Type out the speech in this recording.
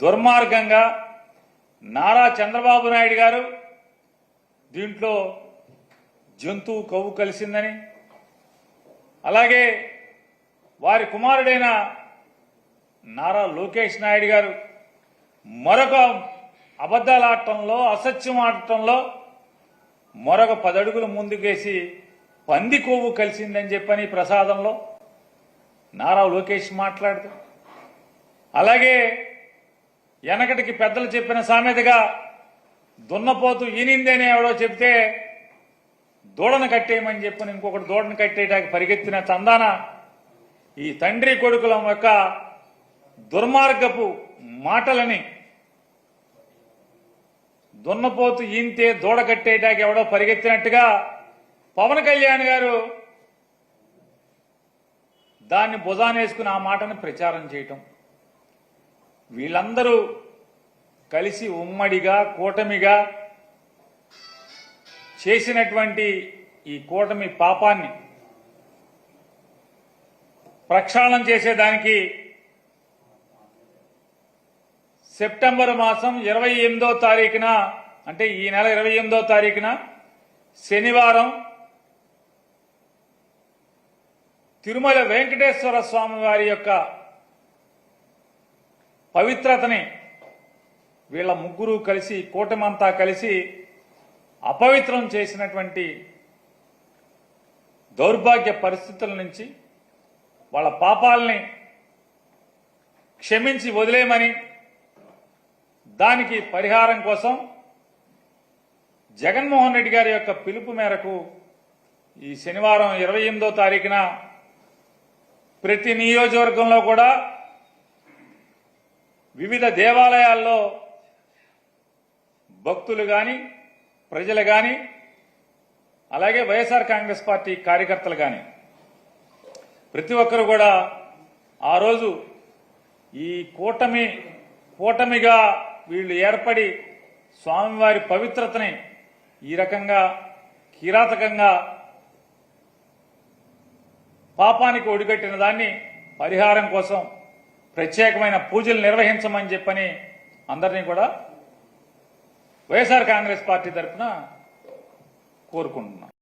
దుర్మార్గంగా నారా చంద్రబాబు నాయుడు గారు దీంట్లో జంతువు కొవ్వు కలిసిందని అలాగే వారి కుమారుడైన నారా లోకేష్ నాయుడు గారు మరొక అబద్దాలు ఆడటంలో అసత్యం ఆడటంలో మరొక పదడుగులు ముందుకేసి పంది కొవ్వు కలిసిందని చెప్పని ప్రసాదంలో నారా లోకేష్ మాట్లాడుతూ అలాగే వెనకటికి పెద్దలు చెప్పిన సామెతగా దున్నపోతు ఈనిందేనే ఎవడో చెప్తే దూడను కట్టేయమని చెప్పిన ఇంకొకటి దూడను కట్టేయడానికి పరిగెత్తిన చందాన ఈ తండ్రి కొడుకుల యొక్క దుర్మార్గపు మాటలని దున్నపోతు ఈంతే దూడ కట్టేయడానికి ఎవడో పరిగెత్తినట్టుగా పవన్ కళ్యాణ్ గారు దాన్ని భుజానేసుకుని ఆ మాటను ప్రచారం చేయటం. వీళ్ళందరూ కలిసి ఉమ్మడిగా కూటమిగా చేసినటువంటి ఈ కూటమి పాపాన్ని ప్రక్షాళన చేసేదానికి సెప్టెంబర్ మాసం ఇరవై ఎనిమిదో తారీఖున అంటే ఈ నెల ఇరవై ఎనిమిదో తారీఖున శనివారం తిరుమల వెంకటేశ్వర స్వామి వారి యొక్క పవిత్రతని వీళ్ళ ముగ్గురు కలిసి కూటమంతా కలిసి అపవిత్రం చేసినటువంటి దౌర్భాగ్య పరిస్థితుల నుంచి వాళ్ళ పాపాలని క్షమించి వదిలేయమని దానికి పరిహారం కోసం జగన్మోహన్ రెడ్డి గారి యొక్క పిలుపు మేరకు ఈ శనివారం ఇరవై ఎనిమిదో తారీఖున ప్రతి నియోజకవర్గంలో కూడా వివిధ దేవాలయాల్లో భక్తులు గాని ప్రజలు గాని అలాగే వైఎస్ఆర్ కాంగ్రెస్ పార్టీ కార్యకర్తలు గాని ప్రతి ఒక్కరు కూడా ఆ రోజు ఈ కూటమి కూటమిగా వీళ్ళు ఏర్పడి స్వామివారి పవిత్రతని ఈ రకంగా కిరాతకంగా పాపానికి ఒడిగట్టిన దాన్ని పరిహారం కోసం ప్రత్యేకమైన పూజలు నిర్వహించమని చెప్పని అందరినీ కూడా వైఎస్ఆర్ కాంగ్రెస్ పార్టీ తరఫున కోరుకుంటున్నాం.